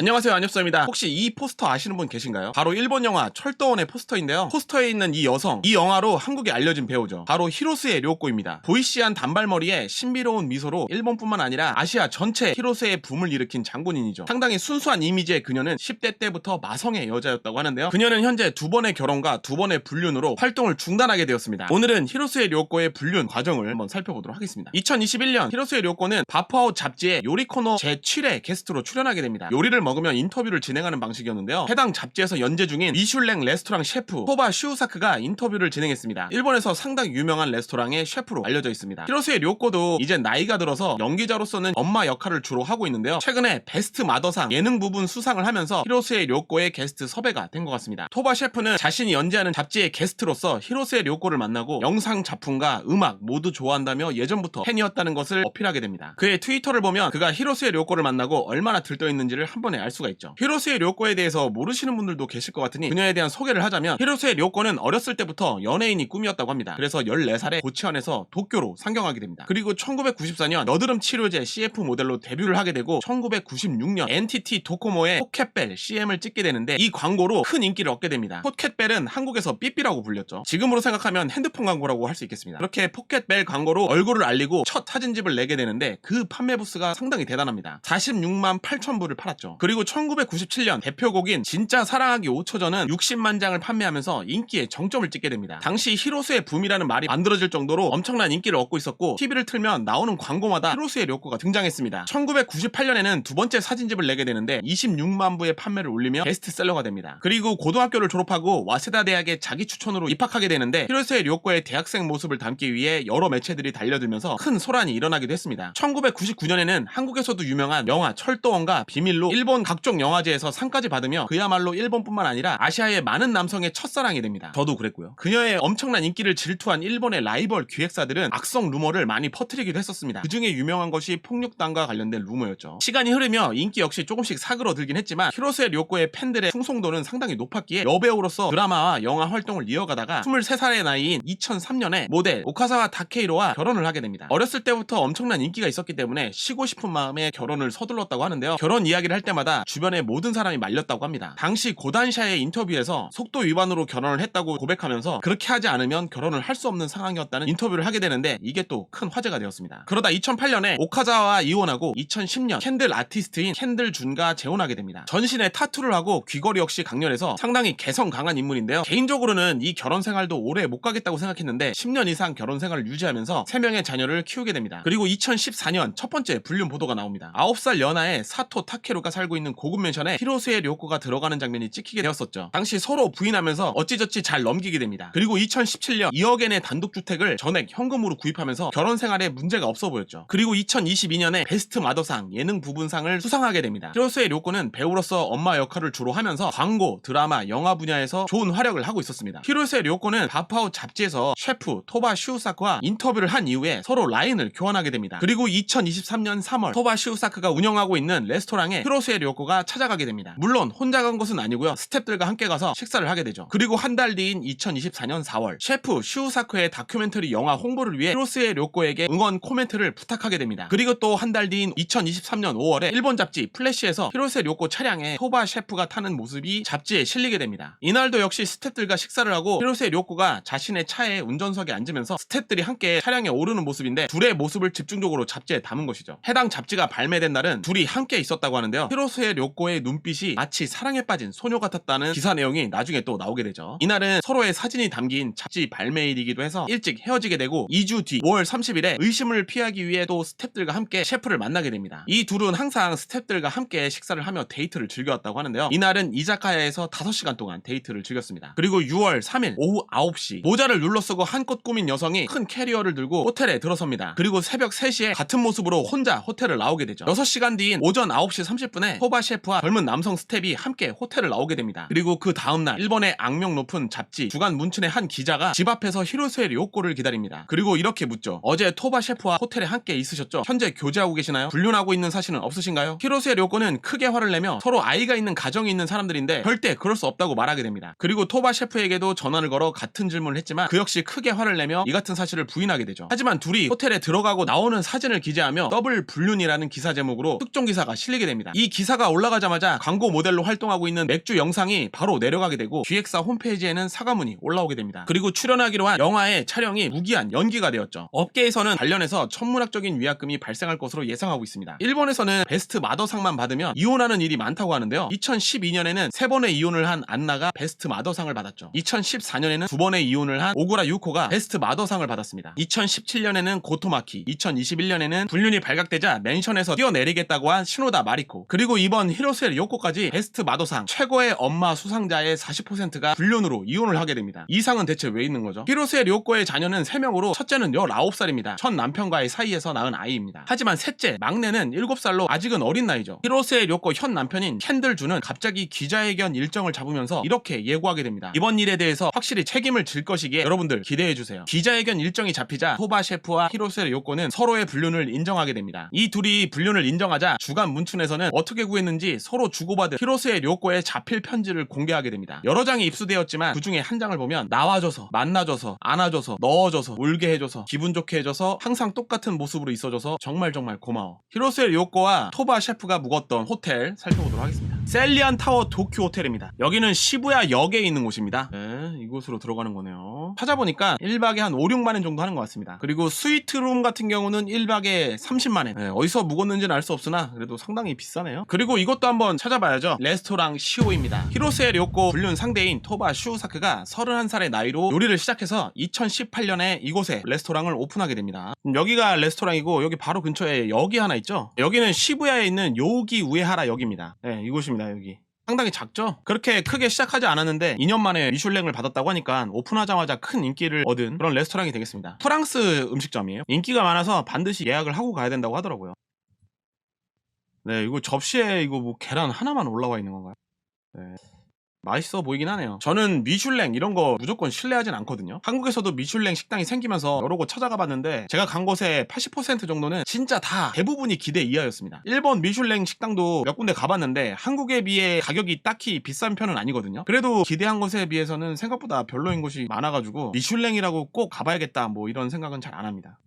안녕하세요 안엽서입니다. 혹시 이 포스터 아시는 분 계신가요? 바로 일본 영화 철도원의 포스터인데요. 포스터에 있는 이 여성 이 영화로 한국에 알려진 배우죠. 바로 히로스의 료코입니다. 보이시한 단발머리에 신비로운 미소로 일본뿐만 아니라 아시아 전체 히로스의 붐을 일으킨 장군인이죠. 상당히 순수한 이미지의 그녀는 10대 때부터 마성의 여자였다고 하는데요. 그녀는 현재 두 번의 결혼과 두 번의 불륜으로 활동을 중단하게 되었습니다. 오늘은 히로스의 료코의 불륜 과정을 한번 살펴보도록 하겠습니다. 2021년 히로스의 료코는 바프아웃 잡지의 요리 코너 제7회 게스트로 출연하게 됩니다. 요리를 먹으면 인터뷰를 진행하는 방식이었는데요. 해당 잡지에서 연재 중인 미슐랭 레스토랑 셰프 토바 슈우사크가 인터뷰를 진행했습니다. 일본에서 상당히 유명한 레스토랑의 셰프로 알려져 있습니다. 히로스의 료코도 이제 나이가 들어서 연기자로서는 엄마 역할을 주로 하고 있는데요. 최근에 베스트 마더상 예능 부분 수상을 하면서 히로스의 료코의 게스트 섭외가 된 것 같습니다. 토바 셰프는 자신이 연재하는 잡지의 게스트로서 히로스의 료코를 만나고 영상 작품과 음악 모두 좋아한다며 예전부터 팬이었다는 것을 어필하게 됩니다. 그의 트위터를 보면 그가 히로스의 료코를 만나고 얼마나 들떠있는지를 한 번에 알 수가 있죠. 히로스의 료코에 대해서 모르시는 분들도 계실 것 같으니 그녀에 대한 소개를 하자면 히로스의 료코는 어렸을 때부터 연예인이 꿈이었다고 합니다. 그래서 14살에 고치원에서 도쿄로 상경하게 됩니다. 그리고 1994년 너드름 치료제 CF 모델로 데뷔를 하게 되고 1996년 NTT 도코모의 포켓벨 CM을 찍게 되는데 이 광고로 큰 인기를 얻게 됩니다. 포켓벨은 한국에서 삐삐라고 불렸죠. 지금으로 생각하면 핸드폰 광고라고 할 수 있겠습니다. 이렇게 포켓벨 광고로 얼굴을 알리고 첫 사진집을 내게 되는데 그 판매 부스가 상당히 대단합니다. 46만 8천 부를 팔았죠. 그리고 1997년 대표곡인 진짜 사랑하기 5초전은 60만 장을 판매하면서 인기의 정점을 찍게 됩니다. 당시 히로스의 붐이라는 말이 만들어질 정도로 엄청난 인기를 얻고 있었고 TV를 틀면 나오는 광고마다 히로스의 료코가 등장했습니다. 1998년에는 두 번째 사진집을 내게 되는데 26만 부의 판매를 올리며 베스트셀러가 됩니다. 그리고 고등학교를 졸업하고 와세다 대학에 자기 추천으로 입학하게 되는데 히로스의 료코의 대학생 모습을 담기 위해 여러 매체들이 달려들면서 큰 소란이 일어나기도 했습니다. 1999년에는 한국에서도 유명한 영화 철도원과 비밀로 일본 각종 영화제에서 상까지 받으며 그야말로 일본뿐만 아니라 아시아의 많은 남성의 첫사랑이 됩니다. 저도 그랬고요. 그녀의 엄청난 인기를 질투한 일본의 라이벌 기획사들은 악성 루머를 많이 퍼뜨리기도 했었습니다. 그 중에 유명한 것이 폭력단과 관련된 루머였죠. 시간이 흐르며 인기 역시 조금씩 사그러들긴 했지만 히로스의 료코의 팬들의 충성도는 상당히 높았기에 여배우로서 드라마와 영화 활동을 이어가다가 23살의 나이인 2003년에 모델 오카사와 다케이로와 결혼을 하게 됩니다. 어렸을 때부터 엄청난 인기가 있었기 때문에 쉬고 싶은 마음에 결혼을 서둘렀다고 하는데요. 결혼 이야기를 할 때마다 주변의 모든 사람이 말렸다고 합니다. 당시 고단샤의 인터뷰에서 속도 위반으로 결혼을 했다고 고백하면서 그렇게 하지 않으면 결혼을 할 수 없는 상황이었다는 인터뷰를 하게 되는데 이게 또 큰 화제가 되었습니다. 그러다 2008년에 오카자와 이혼하고 2010년 캔들 아티스트인 캔들 준과 재혼하게 됩니다. 전신에 타투를 하고 귀걸이 역시 강렬해서 상당히 개성 강한 인물인데요. 개인적으로는 이 결혼 생활도 오래 못 가겠다고 생각했는데 10년 이상 결혼 생활을 유지하면서 3명의 자녀를 키우게 됩니다. 그리고 2014년 첫 번째 불륜 보도가 나옵니다. 9살 연하의 사토 타케루가 살고 있는 고급 맨션에 히로스의 료코가 들어가는 장면이 찍히게 되었었죠. 당시 서로 부인하면서 어찌저찌 잘 넘기게 됩니다. 그리고 2017년 2억엔의 단독주택을 전액 현금으로 구입하면서 결혼 생활에 문제가 없어 보였죠. 그리고 2022년에 베스트 마더상 예능 부분상을 수상하게 됩니다. 히로스의 료코는 배우로서 엄마 역할을 주로 하면서 광고, 드라마, 영화 분야에서 좋은 활약을 하고 있었습니다. 히로스의 료코는 바파우 잡지에서 셰프 토바 슈우사크와 인터뷰를 한 이후에 서로 라인을 교환하게 됩니다. 그리고 2023년 3월 토바 슈우사크가 운영하고 있는 레스토랑에 히로스의 료코가 찾아가게 됩니다. 물론 혼자 간 것은 아니고요. 스탭들과 함께 가서 식사를 하게 되죠. 그리고 한 달 뒤인 2024년 4월 셰프 슈우사크의 다큐멘터리 영화 홍보를 위해 히로스의 료코에게 응원 코멘트를 부탁하게 됩니다. 그리고 또 한 달 뒤인 2023년 5월에 일본 잡지 플래시에서 히로스의 료코 차량에 토바 셰프가 타는 모습이 잡지에 실리게 됩니다. 이날도 역시 스탭들과 식사를 하고 히로스의 료코가 자신의 차에 운전석에 앉으면서 스탭들이 함께 차량에 오르는 모습인데 둘의 모습을 집중적으로 잡지에 담은 것이죠. 해당 잡지가 발매된 날은 둘이 함께 있었다고 하는데요. 히로 스의 료코의 눈빛이 마치 사랑에 빠진 소녀 같았다는 기사 내용이 나중에 또 나오게 되죠. 이날은 서로의 사진이 담긴 잡지 발매일이기도 해서 일찍 헤어지게 되고 2주 뒤 5월 30일에 의심을 피하기 위해 또 스탭들과 함께 셰프를 만나게 됩니다. 이 둘은 항상 스탭들과 함께 식사를 하며 데이트를 즐겨왔다고 하는데요. 이날은 이자카야에서 5시간 동안 데이트를 즐겼습니다. 그리고 6월 3일 오후 9시 모자를 눌러 쓰고 한껏 꾸민 여성이 큰 캐리어를 들고 호텔에 들어섭니다. 그리고 새벽 3시에 같은 모습으로 혼자 호텔을 나오게 되죠. 6시간 뒤인 오전 9시 30분에 토바 셰프와 젊은 남성 스텝이 함께 호텔을 나오게 됩니다. 그리고 그 다음날 일본의 악명 높은 잡지 주간 문춘의 한 기자가 집 앞에서 히로스의 료코를 기다립니다. 그리고 이렇게 묻죠. 어제 토바 셰프와 호텔에 함께 있으셨죠? 현재 교제하고 계시나요? 불륜하고 있는 사실은 없으신가요? 히로스의 료코는 크게 화를 내며 서로 아이가 있는 가정이 있는 사람들인데 절대 그럴 수 없다고 말하게 됩니다. 그리고 토바 셰프에게도 전화를 걸어 같은 질문을 했지만 그 역시 크게 화를 내며 이 같은 사실을 부인하게 되죠. 하지만 둘이 호텔에 들어가고 나오는 사진을 기재하며 더블 불륜이라는 기사 제목으로 특종 기사가 실리게 됩니다. 이 기사 기사가 올라가자마자 광고 모델로 활동하고 있는 맥주 영상이 바로 내려가게 되고 기획사 홈페이지에는 사과문이 올라오게 됩니다. 그리고 출연하기로 한 영화의 촬영이 무기한 연기가 되었죠. 업계에서는 관련해서 천문학적인 위약금이 발생할 것으로 예상하고 있습니다. 일본에서는 베스트 마더상만 받으면 이혼하는 일이 많다고 하는데요. 2012년에는 세 번의 이혼을 한 안나가 베스트 마더상을 받았죠. 2014년에는 두 번의 이혼을 한 오구라 유코가 베스트 마더상을 받았습니다. 2017년에는 고토마키, 2021년에는 불륜이 발각되자 맨션에서 뛰어내리겠다고 한 시노다 마리코, 그리고 이번 히로세 요코까지 베스트 마더상 최고의 엄마 수상자의 40%가 불륜으로 이혼을 하게 됩니다. 이 상은 대체 왜 있는 거죠? 히로세 료코의 자녀는 3명으로 첫째는 19살입니다. 첫 남편과의 사이에서 낳은 아이입니다. 하지만 셋째, 막내는 7살로 아직은 어린 나이죠. 히로세 료코 현 남편인 캔들 주는 갑자기 기자회견 일정을 잡으면서 이렇게 예고하게 됩니다. 이번 일에 대해서 확실히 책임을 질 것이기에 여러분들 기대해 주세요. 기자회견 일정이 잡히자 토바 셰프와 히로세 요코는 서로의 불륜을 인정하게 됩니다. 이 둘이 불륜을 인정하자 주간 문춘에서는 어떻게 구했는지 서로 주고받은 히로세 요코의 자필 편지를 공개하게 됩니다. 여러 장이 입수되었지만 그 중에 한 장을 보면 나와줘서 만나줘서 안아줘서 넣어줘서 울게 해줘서 기분 좋게 해줘서 항상 똑같은 모습으로 있어줘서 정말 정말 고마워. 히로세 요코와 토바 셰프가 묵었던 호텔 살펴보도록 하겠습니다. 셀리안 타워 도쿄 호텔입니다. 여기는 시부야 역에 있는 곳입니다. 네, 이곳으로 들어가는 거네요. 찾아보니까 1박에 한 5, 6만 원 정도 하는 것 같습니다. 그리고 스위트룸 같은 경우는 1박에 30만 원. 네, 어디서 묵었는지는 알 수 없으나 그래도 상당히 비싸네요. 그리고 이것도 한번 찾아봐야죠. 레스토랑 시오입니다. 히로세 료코 불륜 상대인 토바 슈우사크가 31살의 나이로 요리를 시작해서 2018년에 이곳에 레스토랑을 오픈하게 됩니다. 음, 여기가 레스토랑이고 여기 바로 근처에 역이 하나 있죠. 여기는 시부야에 있는 요기 우에하라 역입니다. 네, 이곳입니다. 여기. 상당히 작죠? 그렇게 크게 시작하지 않았는데 2년 만에 미슐랭을 받았다고 하니까 오픈하자마자 큰 인기를 얻은 그런 레스토랑이 되겠습니다. 프랑스 음식점이에요. 인기가 많아서 반드시 예약을 하고 가야 된다고 하더라고요. 네, 이거 접시에 이거 뭐 계란 하나만 올라와 있는 건가요? 네. 맛있어 보이긴 하네요. 저는 미슐랭 이런 거 무조건 신뢰하진 않거든요. 한국에서도 미슐랭 식당이 생기면서 여러 곳 찾아가 봤는데 제가 간 곳의 80% 정도는 진짜 다 대부분이 기대 이하였습니다. 일본 미슐랭 식당도 몇 군데 가봤는데 한국에 비해 가격이 딱히 비싼 편은 아니거든요. 그래도 기대한 곳에 비해서는 생각보다 별로인 곳이 많아가지고 미슐랭이라고 꼭 가봐야겠다 뭐 이런 생각은 잘 안 합니다.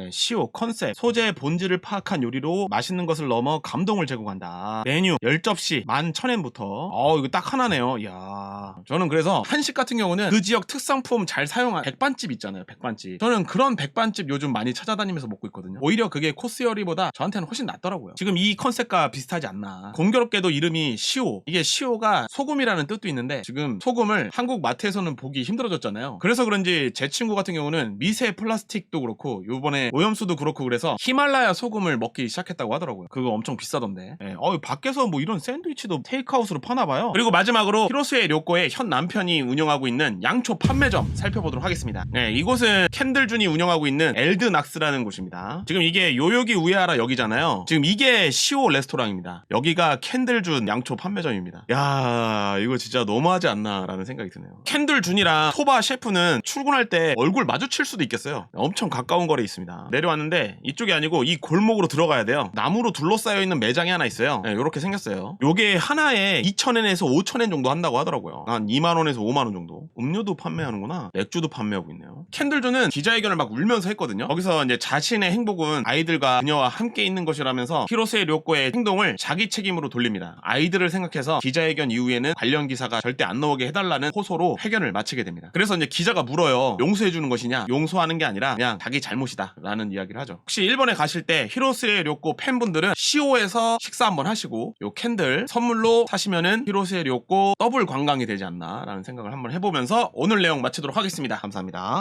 네, 시오 컨셉 소재의 본질을 파악한 요리로 맛있는 것을 넘어 감동을 제공한다. 메뉴 10접시 11,000엔부터. 어 이거 딱 하나네요. 이야. 저는 그래서 한식 같은 경우는 그 지역 특산품 잘 사용한 백반집 있잖아요 백반집. 저는 그런 백반집 요즘 많이 찾아다니면서 먹고 있거든요. 오히려 그게 코스 요리보다 저한테는 훨씬 낫더라고요. 지금 이 컨셉과 비슷하지 않나. 공교롭게도 이름이 시오. 이게 시오가 소금이라는 뜻도 있는데 지금 소금을 한국 마트에서는 보기 힘들어졌잖아요. 그래서 그런지 제 친구 같은 경우는 미세 플라스틱도 그렇고 요번에 오염수도 그렇고 그래서 히말라야 소금을 먹기 시작했다고 하더라고요. 그거 엄청 비싸던데. 예, 어, 밖에서 뭐 이런 샌드위치도 테이크아웃으로 파나 봐요. 그리고 마지막으로 히로스의 료코의 현 남편이 운영하고 있는 양초 판매점 살펴보도록 하겠습니다. 네, 이곳은 캔들준이 운영하고 있는 엘드낙스라는 곳입니다. 지금 이게 요요기 우에하라 역이잖아요. 지금 이게 시오 레스토랑입니다. 여기가 캔들준 양초 판매점입니다. 야, 이거 진짜 너무하지 않나라는 생각이 드네요. 캔들준이랑 토바 셰프는 출근할 때 얼굴 마주칠 수도 있겠어요. 엄청 가까운 거리에 있습니다. 내려왔는데 이쪽이 아니고 이 골목으로 들어가야 돼요. 나무로 둘러싸여 있는 매장이 하나 있어요. 네, 이렇게 생겼어요. 요게 하나에 2,000엔에서 5,000엔 정도 한다고 하더라고요. 한 2만 원에서 5만 원 정도. 음료도 판매하는구나. 맥주도 판매하고 있네요. 캔들주는 기자회견을 막 울면서 했거든요. 거기서 이제 자신의 행복은 아이들과 그녀와 함께 있는 것이라면서 히로세 료코의 행동을 자기 책임으로 돌립니다. 아이들을 생각해서 기자회견 이후에는 관련 기사가 절대 안 나오게 해달라는 호소로 회견을 마치게 됩니다. 그래서 이제 기자가 물어요. 용서해주는 것이냐? 용서하는 게 아니라 그냥 자기 잘못이다. 라는 이야기를 하죠. 혹시 일본에 가실 때 히로스의 료코 팬분들은 시오에서 식사 한번 하시고 요 캔들 선물로 사시면은 히로스의 료코 더블 관광이 되지 않나 라는 생각을 한번 해보면서 오늘 내용 마치도록 하겠습니다. 감사합니다.